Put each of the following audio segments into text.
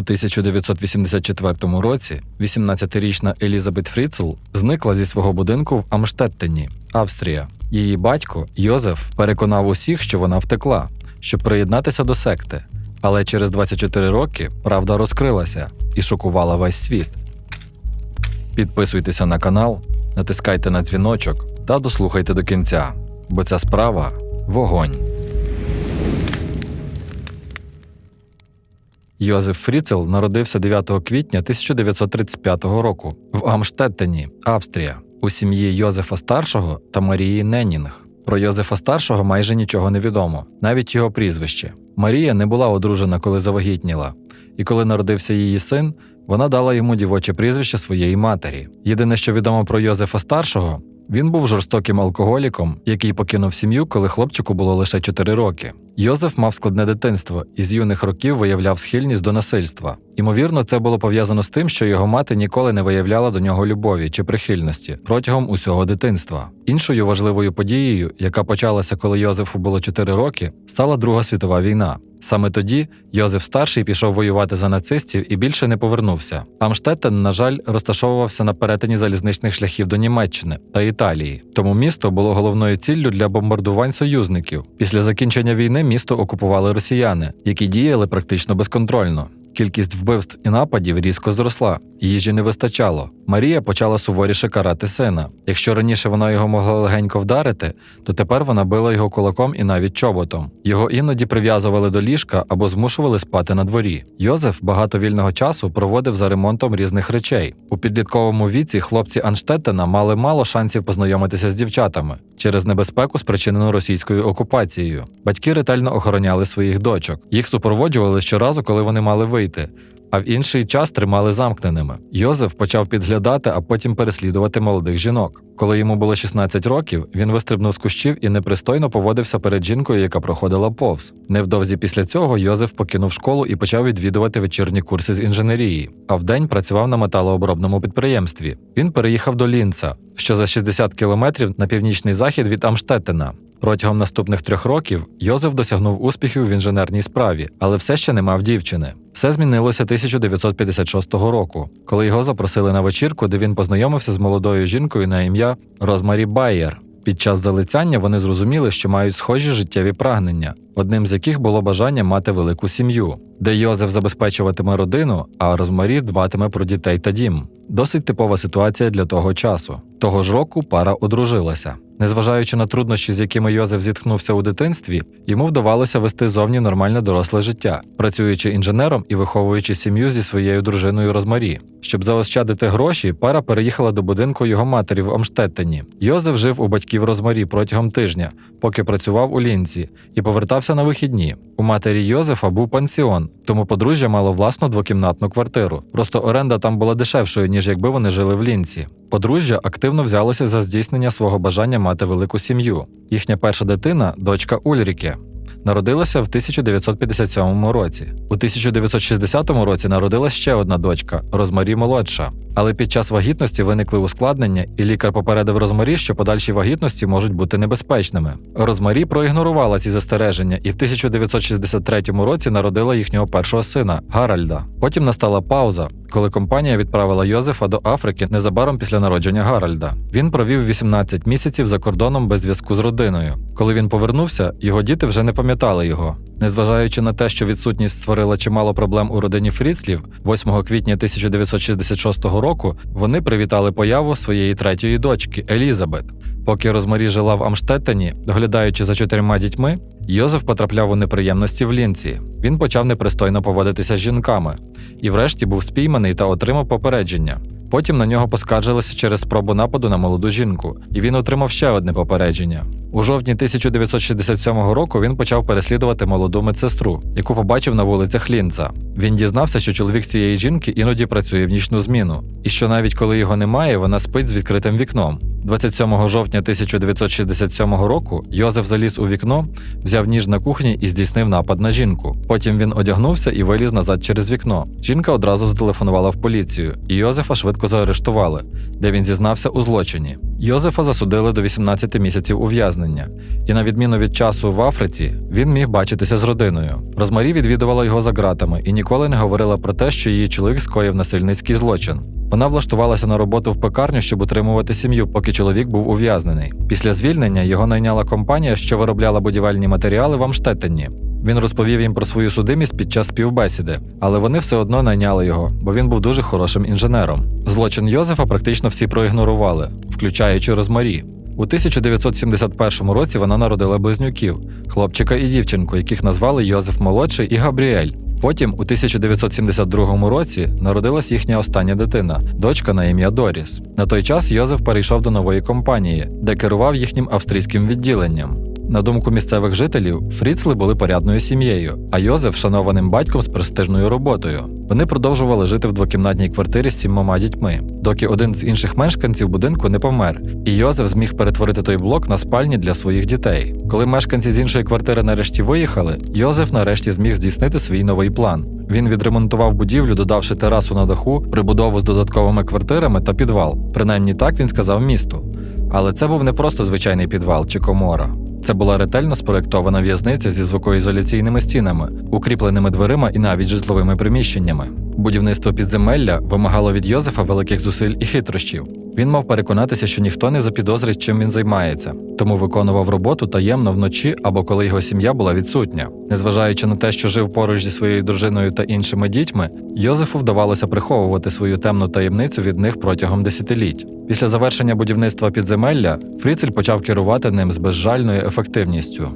1984 році 18-річна Елізабет Фріцел зникла зі свого будинку в Амштеттені, Австрія. Її батько Йозеф переконав усіх, що вона втекла, щоб приєднатися до секти. Але через 24 роки правда розкрилася і шокувала весь світ. Підписуйтеся на канал, натискайте на дзвіночок та дослухайте до кінця, бо ця справа вогонь. Йозеф Фріцел народився 9 квітня 1935 року в Амштеттені, Австрія, у сім'ї Йозефа Старшого та Марії Ненінг. Про Йозефа Старшого майже нічого не відомо, навіть його прізвище. Марія не була одружена, коли завагітніла, і коли народився її син, вона дала йому дівоче прізвище своєї матері. Єдине, що відомо про Йозефа Старшого, він був жорстоким алкоголіком, який покинув сім'ю, коли хлопчику було лише 4 роки. Йозеф мав складне дитинство і з юних років виявляв схильність до насильства. Ймовірно, це було пов'язано з тим, що його мати ніколи не виявляла до нього любові чи прихильності протягом усього дитинства. Іншою важливою подією, яка почалася, коли Йозефу було 4 роки, стала Друга світова війна. Саме тоді Йозеф Старший пішов воювати за нацистів і більше не повернувся. Амштеттен, на жаль, розташовувався на перетині залізничних шляхів до Німеччини та Італії. Тому місто було головною ціллю для бомбардувань союзників. Після закінчення війни місто окупували росіяни, які діяли практично безконтрольно. Кількість вбивств і нападів різко зросла, їжі не вистачало. Марія почала суворіше карати сина. Якщо раніше вона його могла легенько вдарити, то тепер вона била його кулаком і навіть чоботом. Його іноді прив'язували до ліжка або змушували спати на дворі. Йозеф багато вільного часу проводив за ремонтом різних речей. У підлітковому віці хлопці Анштеттена мали мало шансів познайомитися з дівчатами через небезпеку, спричинену російською окупацією. Батьки ретельно охороняли своїх дочок. Їх супроводжували щоразу, коли вони мали вийти. А в інший час тримали замкненими. Йозеф почав підглядати, а потім переслідувати молодих жінок. Коли йому було 16 років, він вистрибнув з кущів і непристойно поводився перед жінкою, яка проходила повз. Невдовзі після цього Йозеф покинув школу і почав відвідувати вечірні курси з інженерії, а вдень працював на металообробному підприємстві. Він переїхав до Лінца, що за 60 кілометрів на північний захід від Амштеттена. Протягом наступних трьох років Йозеф досягнув успіхів в інженерній справі, але все ще не мав дівчини. Все змінилося 1956 року, коли його запросили на вечірку, де він познайомився з молодою жінкою на ім'я Розмарі Байєр. Під час залицяння вони зрозуміли, що мають схожі життєві прагнення, одним з яких було бажання мати велику сім'ю, де Йозеф забезпечуватиме родину, а Розмарі дбатиме про дітей та дім. Досить типова ситуація для того часу. Того ж року пара одружилася. Незважаючи на труднощі, з якими Йозеф зіткнувся у дитинстві, йому вдавалося вести зовні нормальне доросле життя, працюючи інженером і виховуючи сім'ю зі своєю дружиною Розмарі. Щоб заощадити гроші, пара переїхала до будинку його матері в Амштеттені. Йозеф жив у батьків Розмарі протягом тижня, поки працював у лінці, і повертався на вихідні. У матері Йозефа був пансіон, тому подружжя мало власну двокімнатну квартиру. Просто оренда там була дешевшою, ніж якби вони жили в лінці. Подружжя активно взялося за здійснення свого бажання мати велику сім'ю. Їхня перша дитина, дочка Ульріке, народилася в 1957 році. У 1960 році народилась ще одна дочка Розмарі молодша. Але під час вагітності виникли ускладнення, і лікар попередив Розмарі, що подальші вагітності можуть бути небезпечними. Розмарі проігнорувала ці застереження і в 1963 році народила їхнього першого сина Гаральда. Потім настала пауза, коли компанія відправила Йозефа до Африки незабаром після народження Гаральда. Він провів 18 місяців за кордоном без зв'язку з родиною. Коли він повернувся, його діти вже не пам'ятали його. Незважаючи на те, що відсутність створила чимало проблем у родині Фріцлів, 8 квітня 1966 року вони привітали появу своєї третьої дочки Елізабет. Поки Розмарі жила в Амштеттені, доглядаючи за чотирма дітьми, Йозеф потрапляв у неприємності в лінці. Він почав непристойно поводитися з жінками і, врешті, був спійманий та отримав попередження. Потім на нього поскаржилися через спробу нападу на молоду жінку, і він отримав ще одне попередження. У жовтні 1967 року він почав переслідувати молоду медсестру, яку побачив на вулицях Лінца. Він дізнався, що чоловік цієї жінки іноді працює в нічну зміну, і що навіть коли його немає, вона спить з відкритим вікном. 27 жовтня 1967 року Йозеф заліз у вікно, взяв ніж на кухні і здійснив напад на жінку. Потім він одягнувся і виліз назад через вікно. Жінка одразу зателефонувала в поліцію, і Йозефа швидко заарештували, де він зізнався у злочині. Йозефа засудили до 18 місяців ув'язнення, і на відміну від часу в Африці, він міг бачитися з родиною. Розмарі відвідувала його за ґратами і ніколи не говорила про те, що її чоловік скоїв насильницький злочин. Вона влаштувалася на роботу в пекарню, щоб утримувати сім'ю, поки чоловік був ув'язнений. Після звільнення його найняла компанія, що виробляла будівельні матеріали в Амштеттені. Він розповів їм про свою судимість під час співбесіди, але вони все одно найняли його, бо він був дуже хорошим інженером. Злочин Йозефа практично всі проігнорували, включаючи Розмарі. У 1971 році вона народила близнюків хлопчика і дівчинку, яких назвали Йозеф Молодший і Габріель. Потім, у 1972 році, народилась їхня остання дитина, дочка на ім'я Доріс. На той час Йозеф перейшов до нової компанії, де керував їхнім австрійським відділенням. На думку місцевих жителів, Фріцли були порядною сім'єю, а Йозеф шанованим батьком з престижною роботою. Вони продовжували жити в двокімнатній квартирі з сімома дітьми, доки один з інших мешканців будинку не помер, і Йозеф зміг перетворити той блок на спальні для своїх дітей. Коли мешканці з іншої квартири нарешті виїхали, Йозеф нарешті зміг здійснити свій новий план. Він відремонтував будівлю, додавши терасу на даху, прибудову з додатковими квартирами та підвал. Принаймні так він сказав місту. Але це був не просто звичайний підвал чи комора. Це була ретельно спроєктована в'язниця зі звукоізоляційними стінами, укріпленими дверима і навіть житловими приміщеннями. Будівництво підземелля вимагало від Йозефа великих зусиль і хитрощів. Він мав переконатися, що ніхто не запідозрить, чим він займається, тому виконував роботу таємно вночі або коли його сім'я була відсутня. Незважаючи на те, що жив поруч зі своєю дружиною та іншими дітьми, Йозефу вдавалося приховувати свою темну таємницю від них протягом десятиліть. Після завершення будівництва підземелля Фріцель почав керувати ним з безжальною ефективністю.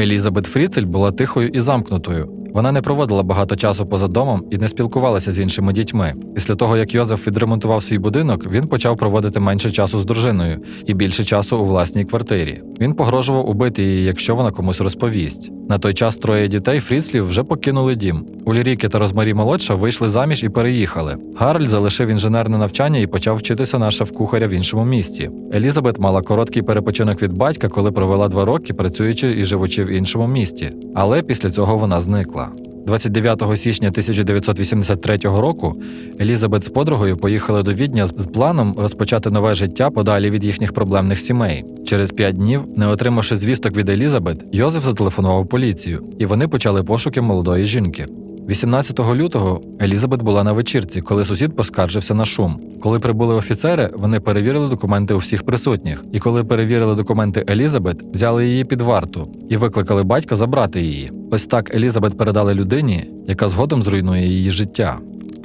Елізабет Фріцель була тихою і замкнутою. Вона не проводила багато часу поза домом і не спілкувалася з іншими дітьми. Після того, як Йозеф відремонтував свій будинок, він почав проводити менше часу з дружиною і більше часу у власній квартирі. Він погрожував убити її, якщо вона комусь розповість. На той час троє дітей Фріцлів вже покинули дім. Уліріки та Розмарі молодша вийшли заміж і переїхали. Гарольд залишив інженерне навчання і почав вчитися на шеф-кухаря в іншому місті. Елізабет мала короткий перепочинок від батька, коли провела два роки, працюючи і живучи в іншому місті. Але після цього вона зникла. 29 січня 1983 року Елізабет з подругою поїхали до Відня з планом розпочати нове життя подалі від їхніх проблемних сімей. Через п'ять днів, не отримавши звісток від Елізабет, Йозеф зателефонував поліцію, і вони почали пошуки молодої жінки. 18 лютого Елізабет була на вечірці, коли сусід поскаржився на шум. Коли прибули офіцери, вони перевірили документи у всіх присутніх. І коли перевірили документи Елізабет, взяли її під варту і викликали батька забрати її. Ось так Елізабет передали людині, яка згодом зруйнує її життя.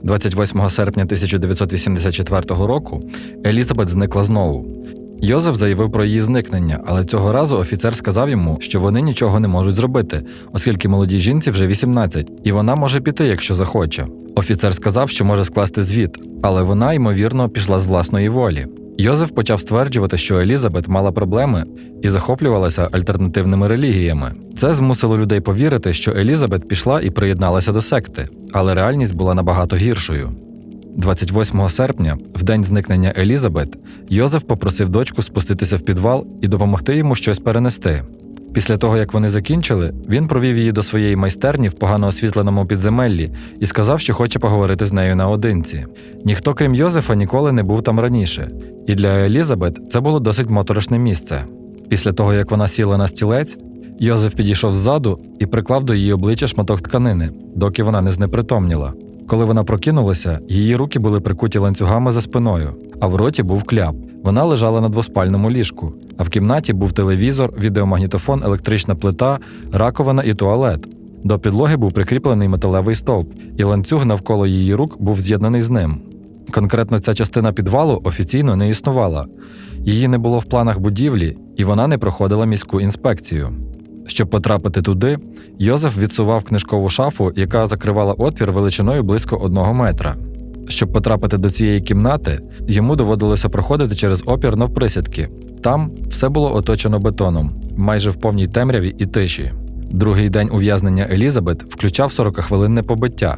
28 серпня 1984 року Елізабет зникла знову. Йозеф заявив про її зникнення, але цього разу офіцер сказав йому, що вони нічого не можуть зробити, оскільки молодій жінці вже 18, і вона може піти, якщо захоче. Офіцер сказав, що може скласти звіт, але вона, ймовірно, пішла з власної волі. Йозеф почав стверджувати, що Елізабет мала проблеми і захоплювалася альтернативними релігіями. Це змусило людей повірити, що Елізабет пішла і приєдналася до секти, але реальність була набагато гіршою. 28 серпня, в день зникнення Елізабет, Йозеф попросив дочку спуститися в підвал і допомогти йому щось перенести. Після того, як вони закінчили, він провів її до своєї майстерні в погано освітленому підземеллі і сказав, що хоче поговорити з нею наодинці. Ніхто, крім Йозефа, ніколи не був там раніше, і для Елізабет це було досить моторошне місце. Після того, як вона сіла на стілець, Йозеф підійшов ззаду і приклав до її обличчя шматок тканини, доки вона не знепритомніла. Коли вона прокинулася, її руки були прикуті ланцюгами за спиною, а в роті був кляп. Вона лежала на двоспальному ліжку, а в кімнаті був телевізор, відеомагнітофон, електрична плита, раковина і туалет. До підлоги був прикріплений металевий стовп, і ланцюг навколо її рук був з'єднаний з ним. Конкретно ця частина підвалу офіційно не існувала. Її не було в планах будівлі, і вона не проходила міську інспекцію. Щоб потрапити туди, Йозеф відсував книжкову шафу, яка закривала отвір величиною близько одного метра. Щоб потрапити до цієї кімнати, йому доводилося проходити через опір навприсядки. Там все було оточено бетоном, майже в повній темряві і тиші. Другий день ув'язнення Елізабет включав 40-хвилинне побиття.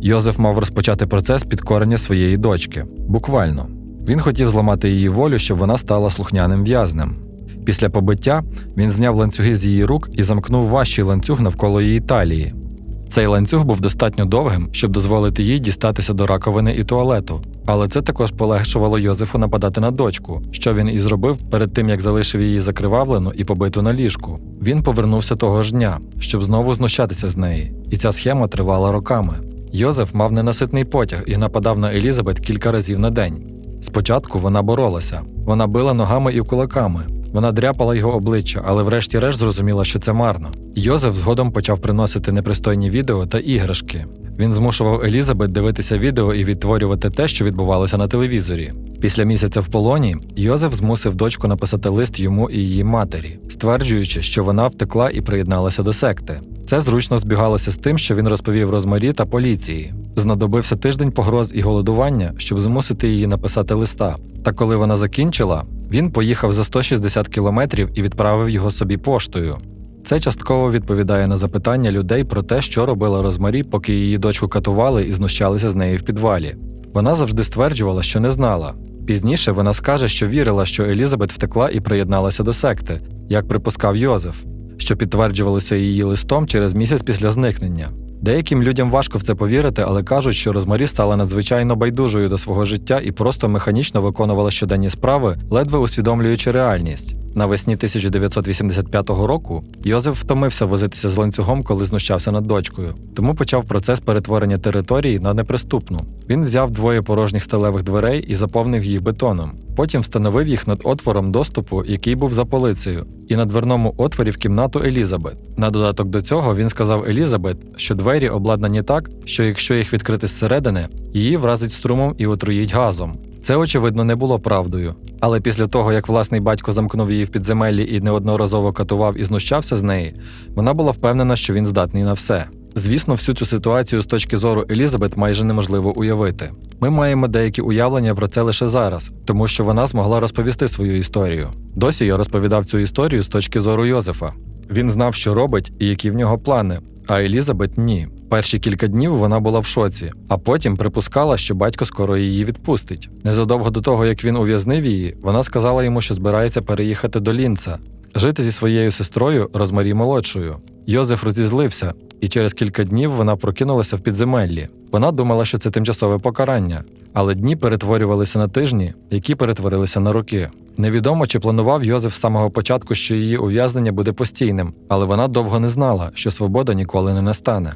Йозеф мав розпочати процес підкорення своєї дочки. Буквально. Він хотів зламати її волю, щоб вона стала слухняним в'язнем. Після побиття він зняв ланцюги з її рук і замкнув важчий ланцюг навколо її талії. Цей ланцюг був достатньо довгим, щоб дозволити їй дістатися до раковини і туалету. Але це також полегшувало Йозефу нападати на дочку, що він і зробив перед тим, як залишив її закривавлену і побиту на ліжку. Він повернувся того ж дня, щоб знову знущатися з неї, і ця схема тривала роками. Йозеф мав ненаситний потяг і нападав на Елізабет кілька разів на день. Спочатку вона боролася, вона била ногами і кулаками. Вона дряпала його обличчя, але врешті-решт зрозуміла, що це марно. Йозеф згодом почав приносити непристойні відео та іграшки. Він змушував Елізабет дивитися відео і відтворювати те, що відбувалося на телевізорі. Після місяця в полоні Йозеф змусив дочку написати лист йому і її матері, стверджуючи, що вона втекла і приєдналася до секти. Це зручно збігалося з тим, що він розповів Розмарі та поліції. Знадобився тиждень погроз і голодування, щоб змусити її написати листа. Та коли вона закінчила, він поїхав за 160 кілометрів і відправив його собі поштою. Це частково відповідає на запитання людей про те, що робила Розмарі, поки її дочку катували і знущалися з нею в підвалі. Вона завжди стверджувала, що не знала. Пізніше вона скаже, що вірила, що Елізабет втекла і приєдналася до секти, як припускав Йозеф, що підтверджувалося її листом через місяць після зникнення. Деяким людям важко в це повірити, але кажуть, що Розмарі стала надзвичайно байдужою до свого життя і просто механічно виконувала щоденні справи, ледве усвідомлюючи реальність. Навесні 1985 року Йозеф втомився возитися з ланцюгом, коли знущався над дочкою, тому почав процес перетворення території на неприступну. Він взяв двоє порожніх сталевих дверей і заповнив їх бетоном. Потім встановив їх над отвором доступу, який був за полицею, і на дверному отворі в кімнату Елізабет. На додаток до цього він сказав Елізабет, що двері обладнані так, що якщо їх відкрити зсередини, її вразить струмом і отруїть газом. Це, очевидно, не було правдою. Але після того, як власний батько замкнув її в підземеллі і неодноразово катував і знущався з неї, вона була впевнена, що він здатний на все. Звісно, всю цю ситуацію з точки зору Елізабет майже неможливо уявити. Ми маємо деякі уявлення про це лише зараз, тому що вона змогла розповісти свою історію. Досі я розповідав цю історію з точки зору Йозефа. Він знав, що робить і які в нього плани, а Елізабет ні. Перші кілька днів вона була в шоці, а потім припускала, що батько скоро її відпустить. Незадовго до того, як він ув'язнив її, вона сказала йому, що збирається переїхати до Лінца, жити зі своєю сестрою Розмарі молодшою. Йозеф розізлився, і через кілька днів вона прокинулася в підземеллі. Вона думала, що це тимчасове покарання, але дні перетворювалися на тижні, які перетворилися на роки. Невідомо, чи планував Йозеф з самого початку, що її ув'язнення буде постійним, але вона довго не знала, що свобода ніколи не настане.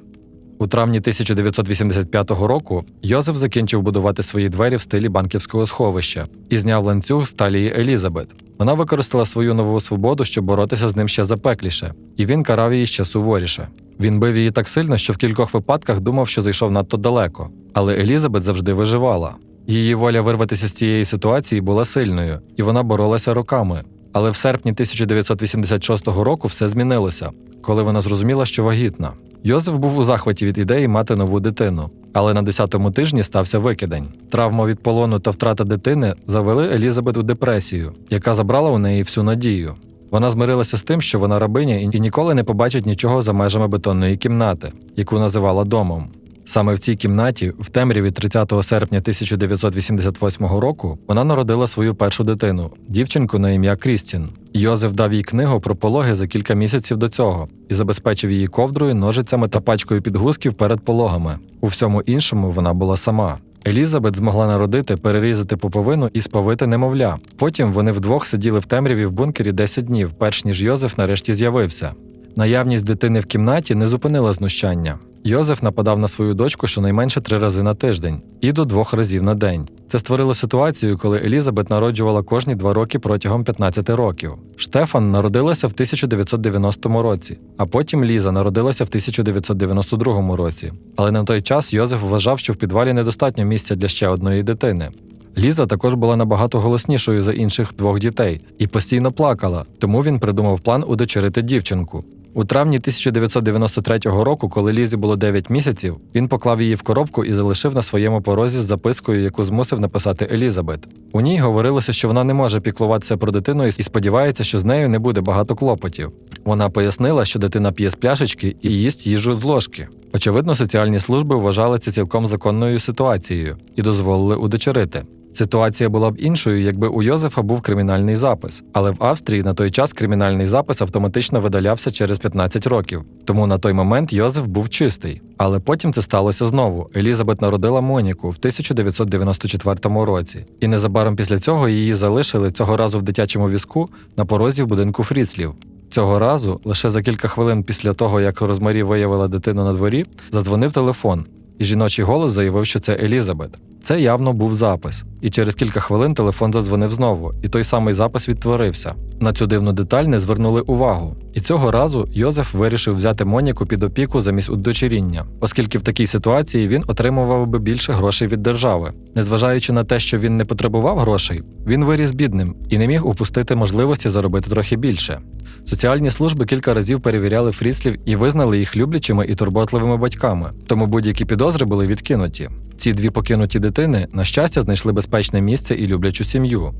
У травні 1985 року Йозеф закінчив будувати свої двері в стилі банківського сховища і зняв ланцюг з талії Елізабет. Вона використала свою нову свободу, щоб боротися з ним ще запекліше, і він карав її ще суворіше. Він бив її так сильно, що в кількох випадках думав, що зайшов надто далеко. Але Елізабет завжди виживала. Її воля вирватися з цієї ситуації була сильною, і вона боролася роками. Але в серпні 1986 року все змінилося, коли вона зрозуміла, що вагітна. Йозеф був у захваті від ідеї мати нову дитину, але на 10-му тижні стався викидень. Травма від полону та втрата дитини завели Елізабет у депресію, яка забрала у неї всю надію. Вона змирилася з тим, що вона рабиня і ніколи не побачить нічого за межами бетонної кімнати, яку називала домом. Саме в цій кімнаті, в темряві 30 серпня 1988 року, вона народила свою першу дитину, дівчинку на ім'я Крістін. Йозеф дав їй книгу про пологи за кілька місяців до цього і забезпечив її ковдрою, ножицями та пачкою підгузків перед пологами. У всьому іншому вона була сама. Елізабет змогла народити, перерізати пуповину і сповити немовля. Потім вони вдвох сиділи в темряві в бункері 10 днів, перш ніж Йозеф нарешті з'явився. Наявність дитини в кімнаті не зупинила знущання. Йозеф нападав на свою дочку щонайменше три рази на тиждень і до двох разів на день. Це створило ситуацію, коли Елізабет народжувала кожні два роки протягом 15 років. Штефан народилася в 1990 році, а потім Ліза народилася в 1992 році. Але на той час Йозеф вважав, що в підвалі недостатньо місця для ще одної дитини. Ліза також була набагато голоснішою за інших двох дітей і постійно плакала, тому він придумав план удочерити дівчинку. У травні 1993 року, коли Лізі було 9 місяців, він поклав її в коробку і залишив на своєму порозі з запискою, яку змусив написати Елізабет. У ній говорилося, що вона не може піклуватися про дитину і сподівається, що з нею не буде багато клопотів. Вона пояснила, що дитина п'є з пляшечки і їсть їжу з ложки. Очевидно, соціальні служби вважали це цілком законною ситуацією і дозволили удочерити. Ситуація була б іншою, якби у Йозефа був кримінальний запис, але в Австрії на той час кримінальний запис автоматично видалявся через 15 років. Тому на той момент Йозеф був чистий. Але потім це сталося знову. Елізабет народила Моніку в 1994 році, і незабаром після цього її залишили цього разу в дитячому візку на порозі в будинку Фріцлів. Цього разу, лише за кілька хвилин після того, як Розмарі виявила дитину на дворі, задзвонив телефон, і жіночий голос заявив, що це Елізабет. Це явно був запис, і через кілька хвилин телефон задзвонив знову, і той самий запис відтворився. На цю дивну деталь не звернули увагу. І цього разу Йозеф вирішив взяти Моніку під опіку замість удочеріння, оскільки в такій ситуації він отримував би більше грошей від держави. Незважаючи на те, що він не потребував грошей, він виріс бідним і не міг упустити можливості заробити трохи більше. Соціальні служби кілька разів перевіряли фріцлів і визнали їх люблячими і турботливими батьками, тому будь-які підозри були відкинуті. Ці дві покинуті дитини, на щастя, знайшли безпечне місце і люблячу сім'ю.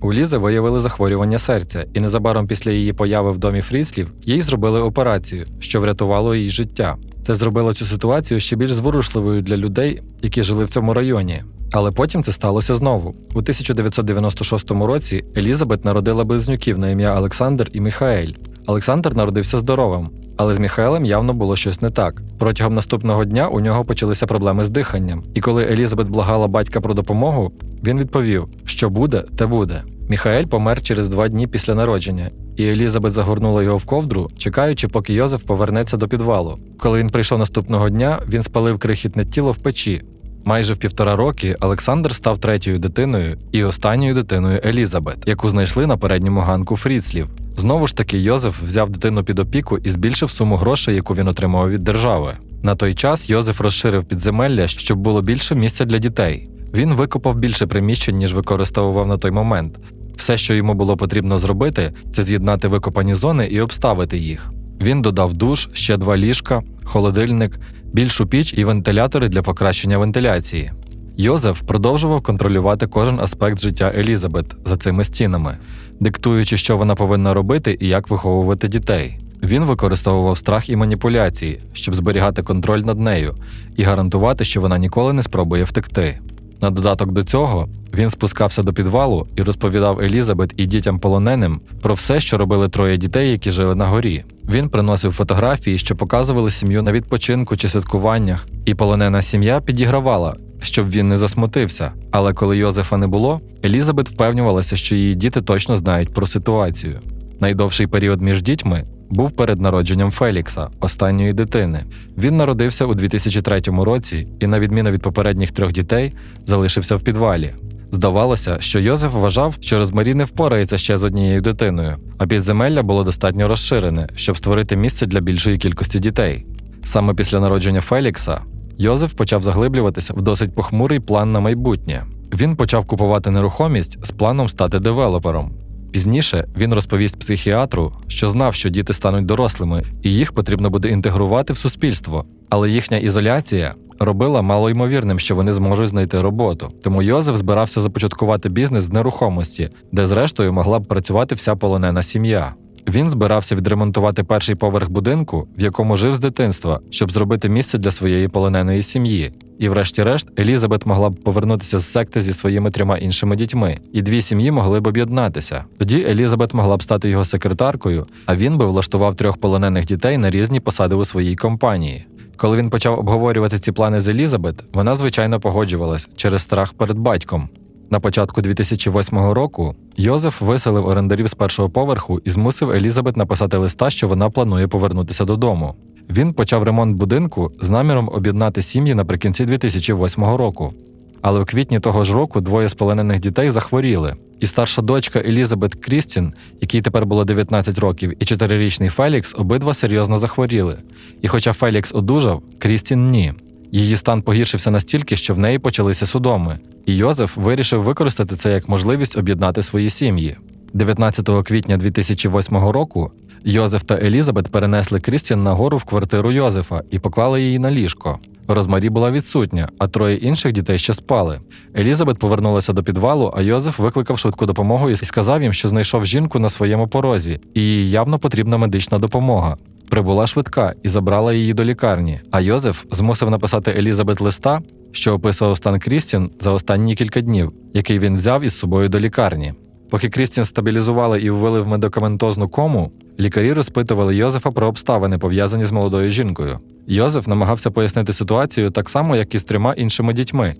У Лізи виявили захворювання серця, і незабаром після її появи в домі Фріцлів їй зробили операцію, що врятувало її життя. Це зробило цю ситуацію ще більш зворушливою для людей, які жили в цьому районі. Але потім це сталося знову. У 1996 році Елізабет народила близнюків на ім'я Олександр і Міхаель. Олександр народився здоровим, але з Міхаелем явно було щось не так. Протягом наступного дня у нього почалися проблеми з диханням, і коли Елізабет благала батька про допомогу, він відповів: що буде, те буде. Міхаель помер через два дні після народження, і Елізабет загорнула його в ковдру, чекаючи, поки Йозеф повернеться до підвалу. Коли він прийшов наступного дня, він спалив крихітне тіло в печі. Майже в півтора роки Олександр став третьою дитиною і останньою дитиною Елізабет, яку знайшли на передньому ганку Фріцлів. Знову ж таки, Йозеф взяв дитину під опіку і збільшив суму грошей, яку він отримав від держави. На той час Йозеф розширив підземелля, щоб було більше місця для дітей. Він викопав більше приміщень, ніж використовував на той момент. Все, що йому було потрібно зробити, це з'єднати викопані зони і обставити їх. Він додав душ, ще два ліжка, холодильник, більшу піч і вентилятори для покращення вентиляції. Йозеф продовжував контролювати кожен аспект життя Елізабет за цими стінами, диктуючи, що вона повинна робити і як виховувати дітей. Він використовував страх і маніпуляції, щоб зберігати контроль над нею і гарантувати, що вона ніколи не спробує втекти. На додаток до цього він спускався до підвалу і розповідав Елізабет і дітям полоненим про все, що робили троє дітей, які жили на горі. Він приносив фотографії, що показували сім'ю на відпочинку чи святкуваннях, і полонена сім'я підігравала, щоб він не засмутився. Але коли Йозефа не було, Елізабет впевнювалася, що її діти точно знають про ситуацію. Найдовший період між дітьми був перед народженням Фелікса, останньої дитини. Він народився у 2003 році і, на відміну від попередніх трьох дітей, залишився в підвалі. Здавалося, що Йозеф вважав, що Розмарі не впорається ще з однією дитиною, а підземелля було достатньо розширене, щоб створити місце для більшої кількості дітей. Саме після народження Фелікса Йозеф почав заглиблюватися в досить похмурий план на майбутнє. Він почав купувати нерухомість з планом стати девелопером. Пізніше він розповість психіатру, що знав, що діти стануть дорослими, і їх потрібно буде інтегрувати в суспільство. Але їхня ізоляція робила малоймовірним, що вони зможуть знайти роботу. Тому Йозеф збирався започаткувати бізнес з нерухомості, де зрештою могла б працювати вся полонена сім'я. Він збирався відремонтувати перший поверх будинку, в якому жив з дитинства, щоб зробити місце для своєї полоненої сім'ї. І, врешті-решт, Елізабет могла б повернутися з секти зі своїми трьома іншими дітьми, і дві сім'ї могли б об'єднатися. Тоді Елізабет могла б стати його секретаркою, а він би влаштував трьох полонених дітей на різні посади у своїй компанії. Коли він почав обговорювати ці плани з Елізабет, вона звичайно погоджувалась через страх перед батьком. На початку 2008 року Йозеф виселив орендарів з першого поверху і змусив Елізабет написати листа, що вона планує повернутися додому. Він почав ремонт будинку з наміром об'єднати сім'ї наприкінці 2008 року. Але в квітні того ж року двоє з полонених дітей захворіли, і старша дочка Елізабет Крістін, якій тепер було 19 років, і чотирирічний Фелікс обидва серйозно захворіли. І хоча Фелікс одужав, Крістін ні. Її стан погіршився настільки, що в неї почалися судоми, і Йозеф вирішив використати це як можливість об'єднати свої сім'ї. 19 квітня 2008 року Йозеф та Елізабет перенесли Крістін на гору в квартиру Йозефа і поклали її на ліжко. Розмарі була відсутня, а троє інших дітей ще спали. Елізабет повернулася до підвалу, а Йозеф викликав швидку допомогу і сказав їм, що знайшов жінку на своєму порозі, і їй явно потрібна медична допомога. Прибула швидка і забрала її до лікарні. А Йозеф змусив написати Елізабет листа, що описував стан Крістін за останні кілька днів, який він взяв із собою до лікарні. Поки Крістін стабілізували і ввели в медикаментозну кому, лікарі розпитували Йозефа про обставини, пов'язані з молодою жінкою. Йозеф намагався пояснити ситуацію так само, як і з трьома іншими дітьми,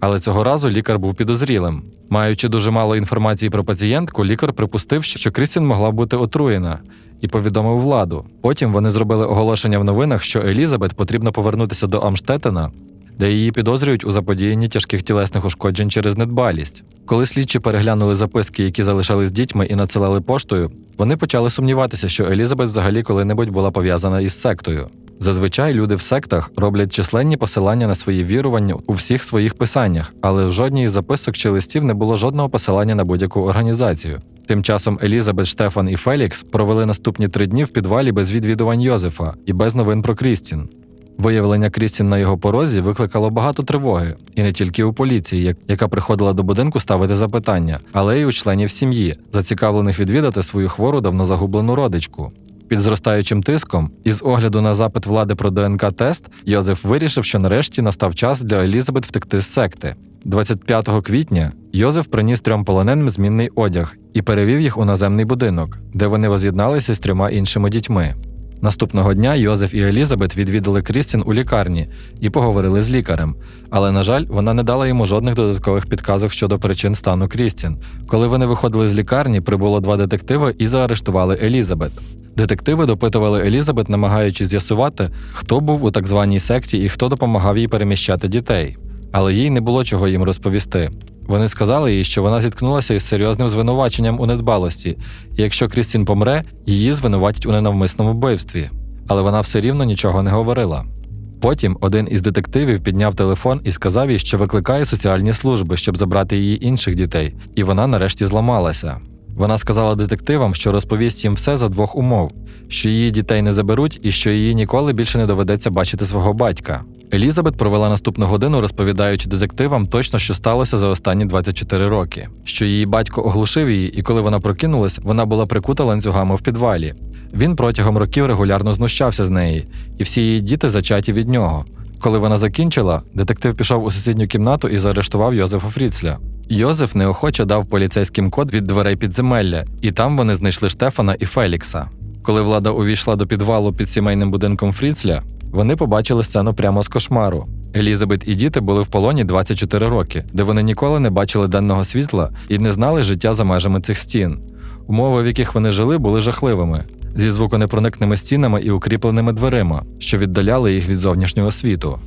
але цього разу лікар був підозрілим. Маючи дуже мало інформації про пацієнтку, лікар припустив, що Крістін могла бути отруєна, і повідомив владу. Потім вони зробили оголошення в новинах, що Елізабет потрібно повернутися до Амштетена, де її підозрюють у заподіянні тяжких тілесних ушкоджень через недбалість. Коли слідчі переглянули записки, які залишали з дітьми і надсилали поштою, вони почали сумніватися, що Елізабет взагалі коли-небудь була пов'язана із сектою. Зазвичай люди в сектах роблять численні посилання на свої вірування у всіх своїх писаннях, але в жодній із записок чи листів не було жодного посилання на будь-яку організацію. Тим часом Елізабет, Штефан і Фелікс провели наступні три дні в підвалі без відвідувань Йозефа і без новин про Крістін. Виявлення Крістін на його порозі викликало багато тривоги, і не тільки у поліції, яка приходила до будинку ставити запитання, але й у членів сім'ї, зацікавлених відвідати свою хвору давно загублену родичку. Під зростаючим тиском, і з огляду на запит влади про ДНК-тест, Йозеф вирішив, що нарешті настав час для Елізабет втекти з секти. 25 квітня Йозеф приніс трьом полоненим змінний одяг і перевів їх у наземний будинок, де вони воз'єдналися з трьома іншими дітьми. Наступного дня Йозеф і Елізабет відвідали Крістін у лікарні і поговорили з лікарем. Але, на жаль, вона не дала йому жодних додаткових підказок щодо причин стану Крістін. Коли вони виходили з лікарні, прибуло два детективи і заарештували Елізабет. Детективи допитували Елізабет, намагаючись з'ясувати, хто був у так званій секті і хто допомагав їй переміщати дітей. Але їй не було чого їм розповісти. Вони сказали їй, що вона зіткнулася із серйозним звинуваченням у недбалості, і якщо Крістін помре, її звинуватять у ненавмисному вбивстві. Але вона все рівно нічого не говорила. Потім один із детективів підняв телефон і сказав їй, що викликає соціальні служби, щоб забрати її інших дітей, і вона нарешті зламалася. Вона сказала детективам, що розповість їм все за двох умов: що її дітей не заберуть і що її ніколи більше не доведеться бачити свого батька. Елізабет провела наступну годину, розповідаючи детективам точно, що сталося за останні 24 роки, що її батько оглушив її, і коли вона прокинулась, вона була прикута ланцюгами в підвалі. Він протягом років регулярно знущався з неї, і всі її діти зачаті від нього. Коли вона закінчила, детектив пішов у сусідню кімнату і заарештував Йозефа Фріцля. Йозеф неохоче дав поліцейським код від дверей підземелля, і там вони знайшли Штефана і Фелікса. Коли влада увійшла до підвалу під сімейним будинком Фріцля, вони побачили сцену прямо з кошмару. Елізабет і діти були в полоні 24 роки, де вони ніколи не бачили денного світла і не знали життя за межами цих стін. Умови, в яких вони жили, були жахливими, зі звуконепроникними стінами і укріпленими дверима, що віддаляли їх від зовнішнього світу.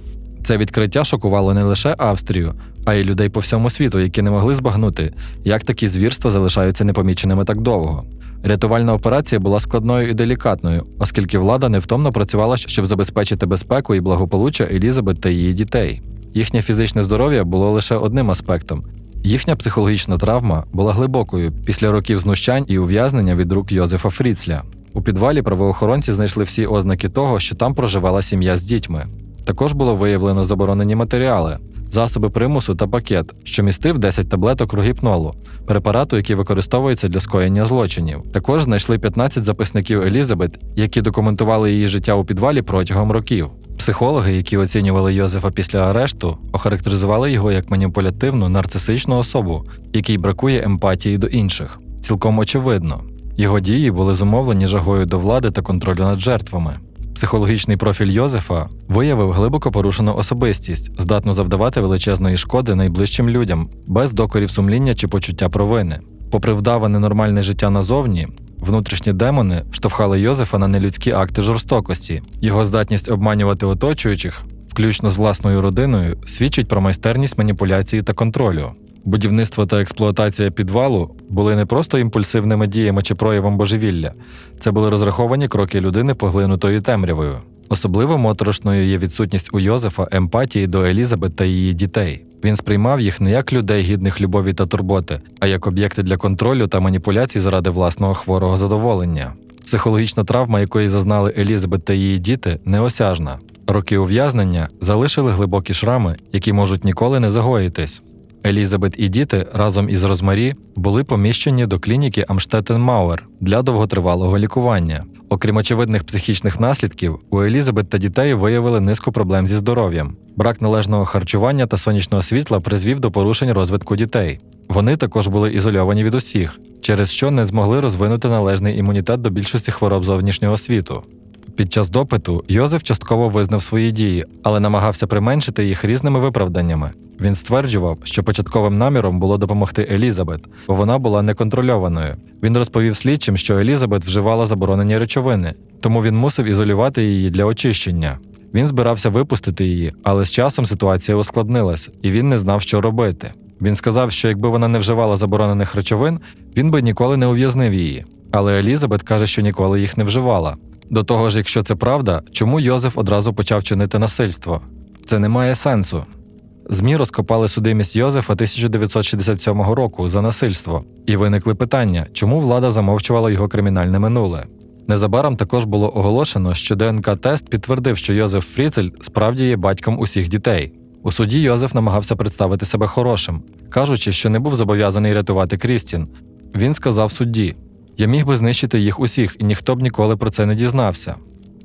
Це відкриття шокувало не лише Австрію, а й людей по всьому світу, які не могли збагнути, як такі звірства залишаються непоміченими так довго. Рятувальна операція була складною і делікатною, оскільки влада невтомно працювала, щоб забезпечити безпеку і благополуччя Елізабет та її дітей. Їхнє фізичне здоров'я було лише одним аспектом. Їхня психологічна травма була глибокою після років знущань і ув'язнення від рук Йозефа Фріцля. У підвалі правоохоронці знайшли всі ознаки того, що там проживала сім'я з дітьми. Також було виявлено заборонені матеріали, засоби примусу та пакет, що містив 10 таблеток рогіпнолу, препарату, який використовується для скоєння злочинів. Також знайшли 15 записників Елізабет, які документували її життя у підвалі протягом років. Психологи, які оцінювали Йозефа після арешту, охарактеризували його як маніпулятивну нарцисичну особу, якій бракує емпатії до інших. Цілком очевидно, його дії були зумовлені жагою до влади та контролю над жертвами. Психологічний профіль Йозефа виявив глибоко порушену особистість, здатну завдавати величезної шкоди найближчим людям, без докорів сумління чи почуття провини. Попри вдаване нормальне життя назовні, внутрішні демони штовхали Йозефа на нелюдські акти жорстокості. Його здатність обманювати оточуючих, включно з власною родиною, свідчить про майстерність маніпуляції та контролю. Будівництво та експлуатація підвалу були не просто імпульсивними діями чи проявом божевілля, це були розраховані кроки людини, поглинутої темрявою. Особливо моторошною є відсутність у Йозефа емпатії до Елізабет та її дітей. Він сприймав їх не як людей гідних любові та турботи, а як об'єкти для контролю та маніпуляцій заради власного хворого задоволення. Психологічна травма, якої зазнали Елізабет та її діти, неосяжна. Роки ув'язнення залишили глибокі шрами, які можуть ніколи не загоїтись. Елізабет і діти разом із Розмарі були поміщені до клініки Амштетен Мауер для довготривалого лікування. Окрім очевидних психічних наслідків, у Елізабет та дітей виявили низку проблем зі здоров'ям. Брак належного харчування та сонячного світла призвів до порушень розвитку дітей. Вони також були ізольовані від усіх, через що не змогли розвинути належний імунітет до більшості хвороб зовнішнього світу. Під час допиту Йозеф частково визнав свої дії, але намагався применшити їх різними виправданнями. Він стверджував, що початковим наміром було допомогти Елізабет, бо вона була неконтрольованою. Він розповів слідчим, що Елізабет вживала заборонені речовини, тому він мусив ізолювати її для очищення. Він збирався випустити її, але з часом ситуація ускладнилась, і він не знав, що робити. Він сказав, що якби вона не вживала заборонених речовин, він би ніколи не ув'язнив її. Але Елізабет каже, що ніколи їх не вживала. До того ж, якщо це правда, чому Йозеф одразу почав чинити насильство? Це не має сенсу. ЗМІ розкопали судимість Йозефа 1967 року за насильство, і виникли питання, чому влада замовчувала його кримінальне минуле. Незабаром також було оголошено, що ДНК-тест підтвердив, що Йозеф Фріцель справді є батьком усіх дітей. У суді Йозеф намагався представити себе хорошим, кажучи, що не був зобов'язаний рятувати Крістін. Він сказав судді: Я міг би знищити їх усіх, і ніхто б ніколи про це не дізнався.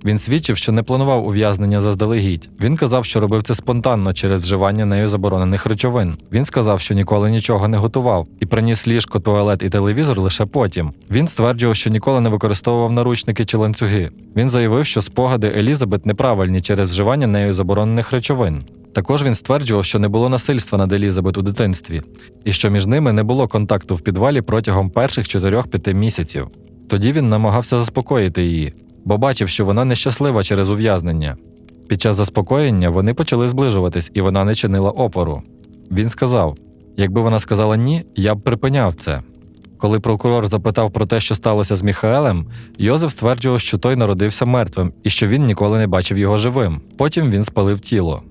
Він свідчив, що не планував ув'язнення заздалегідь. Він казав, що робив це спонтанно через вживання нею заборонених речовин. Він сказав, що ніколи нічого не готував, і приніс ліжко, туалет і телевізор лише потім. Він стверджував, що ніколи не використовував наручники чи ланцюги. Він заявив, що спогади Елізабет неправильні через вживання нею заборонених речовин. Також він стверджував, що не було насильства над Елізабет у дитинстві, і що між ними не було контакту в підвалі протягом перших 4-5 місяців. Тоді він намагався заспокоїти її, бо бачив, що вона нещаслива через ув'язнення. Під час заспокоєння вони почали зближуватись, і вона не чинила опору. Він сказав: якби вона сказала ні, я б припиняв це. Коли прокурор запитав про те, що сталося з Міхаелем, Йозеф стверджував, що той народився мертвим і що він ніколи не бачив його живим. Потім він спалив тіло.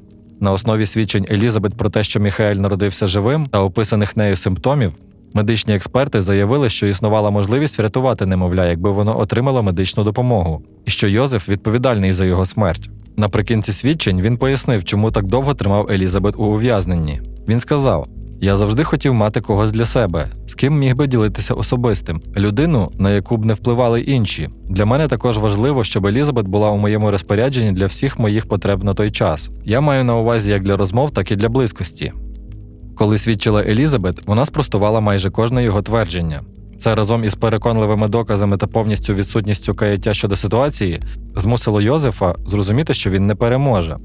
На основі свідчень Елізабет про те, що Міхаель народився живим та описаних нею симптомів, медичні експерти заявили, що існувала можливість врятувати немовля, якби воно отримало медичну допомогу, і що Йозеф відповідальний за його смерть. Наприкінці свідчень він пояснив, чому так довго тримав Елізабет у ув'язненні. Він сказав: Я завжди хотів мати когось для себе, з ким міг би ділитися особистим, людину, на яку б не впливали інші. Для мене також важливо, щоб Елізабет була у моєму розпорядженні для всіх моїх потреб на той час. Я маю на увазі як для розмов, так і для близькості. Коли свідчила Елізабет, вона спростувала майже кожне його твердження. Це разом із переконливими доказами та повністю відсутністю каяття щодо ситуації змусило Йозефа зрозуміти, що він не переможе.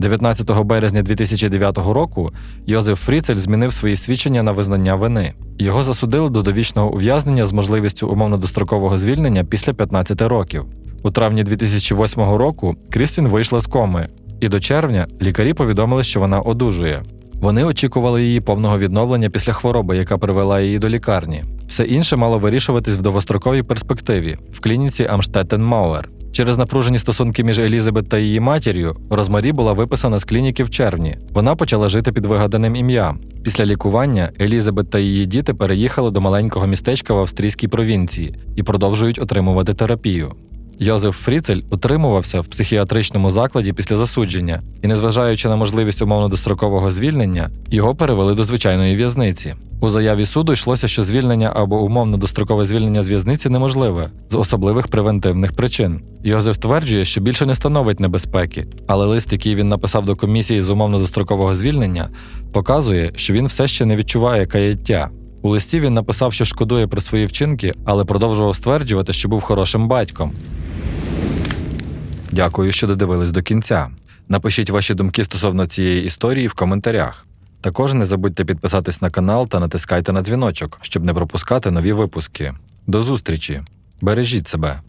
19 березня 2009 року Йозеф Фріцель змінив свої свідчення на визнання вини. Його засудили до довічного ув'язнення з можливістю умовно-дострокового звільнення після 15 років. У травні 2008 року Крістін вийшла з коми, і до червня лікарі повідомили, що вона одужує. Вони очікували її повного відновлення після хвороби, яка привела її до лікарні. Все інше мало вирішуватись в довгостроковій перспективі в клініці Амштеттен Мауер. Через напружені стосунки між Елізабет та її матір'ю Розмарі була виписана з клініки в червні. Вона почала жити під вигаданим ім'ям. Після лікування Елізабет та її діти переїхали до маленького містечка в австрійській провінції і продовжують отримувати терапію. Йозеф Фріцель утримувався в психіатричному закладі після засудження, і, незважаючи на можливість умовно-дострокового звільнення, його перевели до звичайної в'язниці. У заяві суду йшлося, що звільнення або умовно-дострокове звільнення з в'язниці неможливе з особливих превентивних причин. Йозеф стверджує, що більше не становить небезпеки, але лист, який він написав до комісії з умовно-дострокового звільнення, показує, що він все ще не відчуває каяття. У листі він написав, що шкодує про свої вчинки, але продовжував стверджувати, що був хорошим батьком. Дякую, що додивились до кінця. Напишіть ваші думки стосовно цієї історії в коментарях. Також не забудьте підписатись на канал та натискайте на дзвіночок, щоб не пропускати нові випуски. До зустрічі! Бережіть себе!